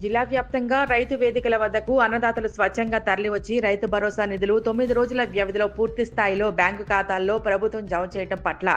జిల్లా వ్యాప్తంగా రైతు వేదికల వద్దకు అన్నదాతలు స్వచ్ఛంగా తరలివచ్చి రైతు భరోసా నిధులు తొమ్మిది రోజుల వ్యవధిలో పూర్తి స్థాయిలో బ్యాంకు ఖాతాల్లో ప్రభుత్వం జమ చేయడం పట్ల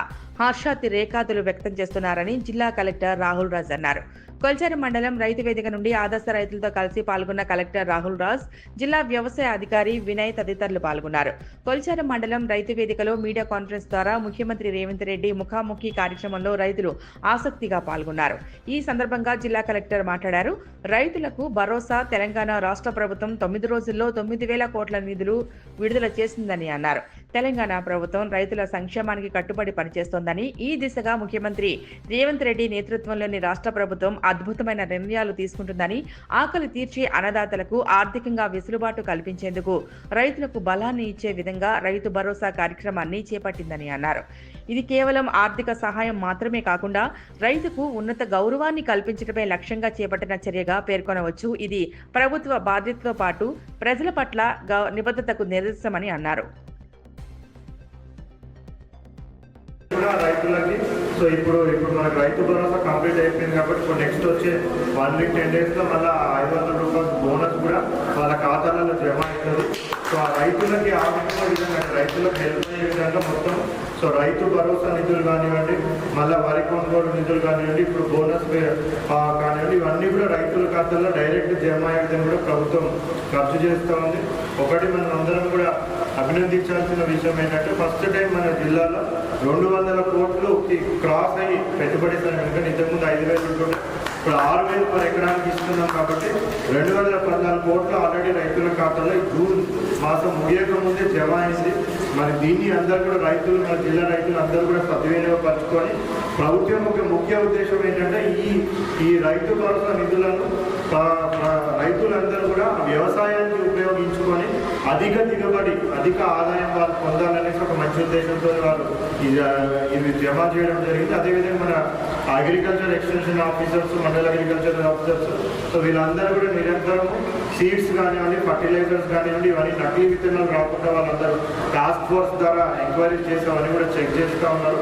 హర్షాతి రేఖాతులు వ్యక్తం చేస్తున్నారని జిల్లా కలెక్టర్ రాహుల్ రాజ్ అన్నారు. కొల్చేరు మండలం రైతు వేదిక నుండి ఆదర్శ రైతులతో కలిసి పాల్గొన్న కలెక్టర్ రాహుల్ రాజ్ జిల్లా వ్యవసాయ అధికారి వినయ్ తదితరులు పాల్గొన్నారు. కొల్చేరు మండలం రైతు వేదికలో మీడియా కాన్ఫరెన్స్ ద్వారా ముఖ్యమంత్రి రేవంత్ రెడ్డి ముఖాముఖి కార్యక్రమంలో రైతులు ఆసక్తిగా పాల్గొన్నారు. ఈ సందర్భంగా జిల్లా కలెక్టర్ మాట్లాడారు. రైతులకు భరోసా తెలంగాణ రాష్ట్ర ప్రభుత్వం తొమ్మిది రోజుల్లో తొమ్మిది వేల కోట్ల నిధులు విడుదల చేసిందని అన్నారు. తెలంగాణ ప్రభుత్వం రైతుల సంక్షేమానికి కట్టుబడి పనిచేస్తోందని ఈ దిశగా ముఖ్యమంత్రి రేవంత్ రెడ్డి నేతృత్వంలోని రాష్ట్ర ప్రభుత్వం అద్భుతమైన నిర్ణయాలు తీసుకుంటుందని ఆకలి తీర్చే అన్నదాతలకు ఆర్థికంగా వెసులుబాటు కల్పించేందుకు రైతులకు బలాన్ని ఇచ్చే విధంగా రైతు భరోసా కార్యక్రమాన్ని చేపట్టిందని అన్నారు. ఇది కేవలం ఆర్థిక సహాయం మాత్రమే కాకుండా రైతుకు ఉన్నత గౌరవాన్ని కల్పించడమే లక్ష్యంగా చేపట్టిన చర్యగా పేర్కొనవచ్చు. ఇది ప్రభుత్వ బాధ్యతతో పాటు ప్రజల పట్ల నిబద్ధతకు నిదర్శనమని అన్నారు. కూడా రైతులకి. సో ఇప్పుడు ఇప్పుడు మనకు రైతు భరోసా కంప్లీట్ అయిపోయింది కాబట్టి ఇప్పుడు నెక్స్ట్ వచ్చే వన్ వీక్ టెన్ డేస్లో మళ్ళీ ఐదు వందల రూపాయలు బోనస్ కూడా వాళ్ళ ఖాతాలలో జమ అవుతుంది. సో ఆ రైతులకి ఆర్థికంగా విధంగా రైతులకు హెల్ప్ అయ్యే విధంగా మొత్తం సో రైతు భరోసా నిధులు కానివ్వండి మళ్ళీ వరి కొనుగోలు నిధులు కానివ్వండి ఇప్పుడు బోనస్ కానివ్వండి ఇవన్నీ కూడా రైతుల ఖాతాల్లో డైరెక్ట్ జమ అయ్యే విధంగా కూడా ప్రభుత్వం ఖర్చు చేస్తూ ఉంది. ఒకటి మనం అందరం కూడా అభినందించాల్సిన విషయం ఏంటంటే ఫస్ట్ టైం మన జిల్లాలో రెండు వందల కోట్లు క్రాస్ అయ్యి పెట్టుబడి సార్. ఎందుకంటే ఇంతకుముందు ఐదు వేలు ఉంటుండే. ఇప్పుడు ఆరు వేలు పర్ ఎకరానికి ఇస్తున్నాం కాబట్టి రెండు వందల పద్నాలుగు కోట్లు ఆల్రెడీ రైతుల ఖాతాలో జూన్ మాసం ముగియక ముందే జమ అయింది. మరి దీన్ని అందరూ కూడా రైతులు మన జిల్లా రైతులు అందరూ కూడా సద్వినియోగపరచుకొని ప్రభుత్వం యొక్క ముఖ్య ఉద్దేశం ఏంటంటే ఈ ఈ రైతు భరోసా నిధులను రైతులందరూ అధిక దిగుబడి అధిక ఆదాయం వాళ్ళు పొందాలనేసి ఒక మంచి ఉద్దేశంతో వాళ్ళు ఇది ఇది జమ చేయడం జరిగింది. అదేవిధంగా మన అగ్రికల్చర్ ఎక్స్టెన్షన్ ఆఫీసర్స్ మండల అగ్రికల్చర్ ఆఫీసర్స్ సో వీళ్ళందరూ కూడా నిరంతరం సీడ్స్ కానివ్వండి ఫర్టిలైజర్స్ కానివ్వండి ఇవన్నీ నకిలీ విత్తనాలు రాకుండా వాళ్ళందరూ టాస్క్ ఫోర్స్ ద్వారా ఎంక్వైరీ చేసి అవన్నీ కూడా చెక్ చేస్తూ ఉన్నారు.